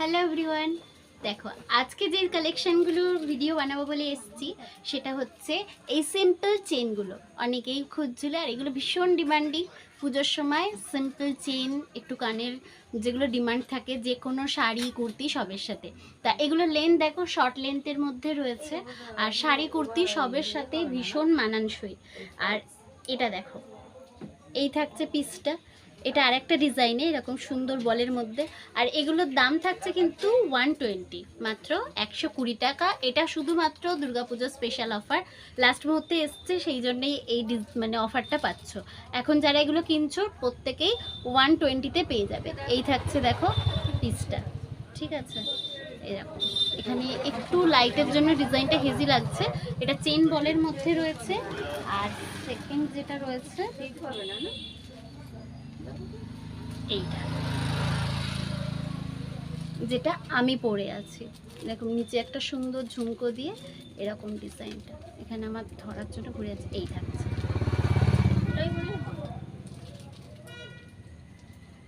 Hello everyone দেখো, আজকে যে কালেকশনগুলোর ভিডিও বানাবো বলে এসেছি, সেটা হচ্ছে এই সিম্পল চেনগুলো অনেকেই খুঁজছিল আর এগুলো ভীষণ ডিমান্ডিং পুজোর সময় সিম্পল চেন একটু কানের যেগুলো ডিমান্ড থাকে, যে কোনো শাড়ি, কুর্তি সবের সাথে। তা এগুলো লেন্থ দেখো শর্ট লেন্থের মধ্যে রয়েছে। আর শাড়ি, কুর্তি সবের সাথে ভীষণ মানানসই। আর এটা দেখো, এই থাকছে পিসটা এটা আরেকটা ডিজাইনে এরকম সুন্দর বলের মধ্যে। আর এগুলোর দাম থাকছে কিন্তু ওয়ান টোয়েন্টি মাত্র একশো কুড়ি টাকা। এটা শুধুমাত্র দুর্গাপুজো স্পেশাল অফার লাস্ট মুহূর্তে এসছে, সেই জন্যেই এই মানে অফারটা পাচ্ছ। এখন যারা এগুলো কিনছো, প্রত্যেকেই ওয়ান টোয়েন্টিতে পেয়ে যাবে। এই থাকছে দেখো পিসটা ঠিক আছে? এরকম। এখানে একটু লাইটের জন্য ডিজাইনটা হেজি লাগছে। এটা চেন বলের মধ্যে রয়েছে। আর সেকেন্ড যেটা রয়েছে এইটা। যেটা আমি পরে আছি। এরকম নিচে একটা সুন্দর ঝুমকো দিয়ে এরকম ডিজাইনটা। এখানে আমার ধরার জন্য ঘুরে আছে। এই থাকছে।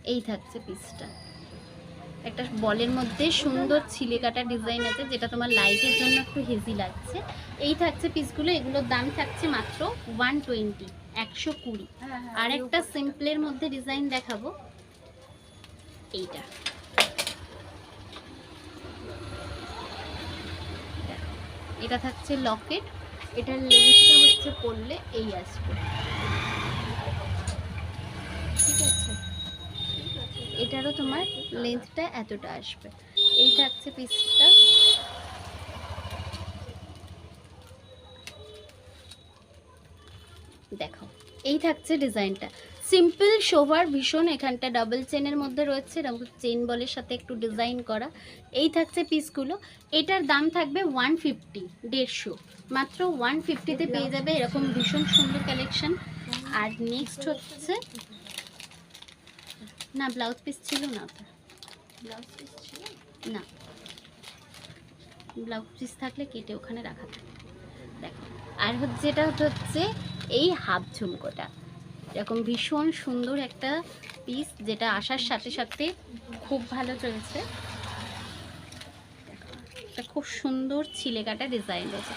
এই থাকছে পিসটা একটা বলের মধ্যে সুন্দর ছিলে কাটা ডিজাইন আছে যেটা তোমার লাইটের জন্য একটু হেজি লাগছে। এই থাকছে পিসগুলো এগুলোর দাম থাকছে মাত্র ওয়ান টোয়েন্টি একশো কুড়ি। আর একটা সিম্পলের মধ্যে ডিজাইন দেখাবো। এইটা। এটা থাকছে লকেট এটার লেন্সটা হচ্ছে পড়লে এই আসবে। ঠিক আছে? এটারও তোমার লেন্থটা এতটা আসবে। এই থাকছে পিসটা দেখো, এই থাকছে ডিজাইনটা সিম্পল শোভার ভীষণ, এখানটা ডাবল চেনের মধ্যে রয়েছে এরকম চেন বলের সাথে একটু ডিজাইন করা। এই থাকছে পিসগুলো এটার দাম থাকবে ওয়ান ফিফটি দেড়শো। মাত্র ওয়ান ফিফটিতে পেয়ে যাবে, এরকম ভীষণ সুন্দর কালেকশন আর নেক্সট হচ্ছে না ব্লাউজ পিস ছিল না ওটা। ব্লাউজ পিস ছিল? না। ব্লাউজ পিস থাকলে কেটে ওখানে রাখা থাকে। দেখো আর হচ্ছে যেটা হচ্ছে এই হাফ ঝুমকোটা। এরকম ভীষণ সুন্দর একটা পিস যেটা আসার সাথে সাথে খুব ভালো চলছে। দেখো, এটা খুব সুন্দর ছিলে কাটা ডিজাইন রয়েছে।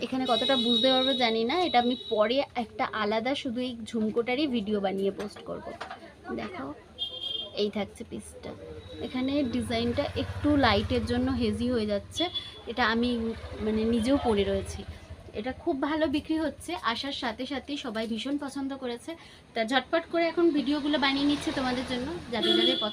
এখানে কতটা বুঝতে পারব জানি না এটা আমি পরে একটা আলাদা শুধু এই ঝুমকোটারই ভিডিও বানিয়ে পোস্ট করব। দেখো, এই থাকছে পিসটা এখানে ডিজাইনটা একটু লাইটের জন্য হেজি হয়ে যাচ্ছে। এটা আমি মানে নিজেও পরে রয়েছি। এটা খুব ভালো বিক্রি হচ্ছে। আসার সাথে সাথেই সবাই ভীষণ পছন্দ করেছে। তা ঝটপট করে এখন ভিডিওগুলো বানিয়ে নিচ্ছে তোমাদের জন্য, যাদের যাদের পছন্দ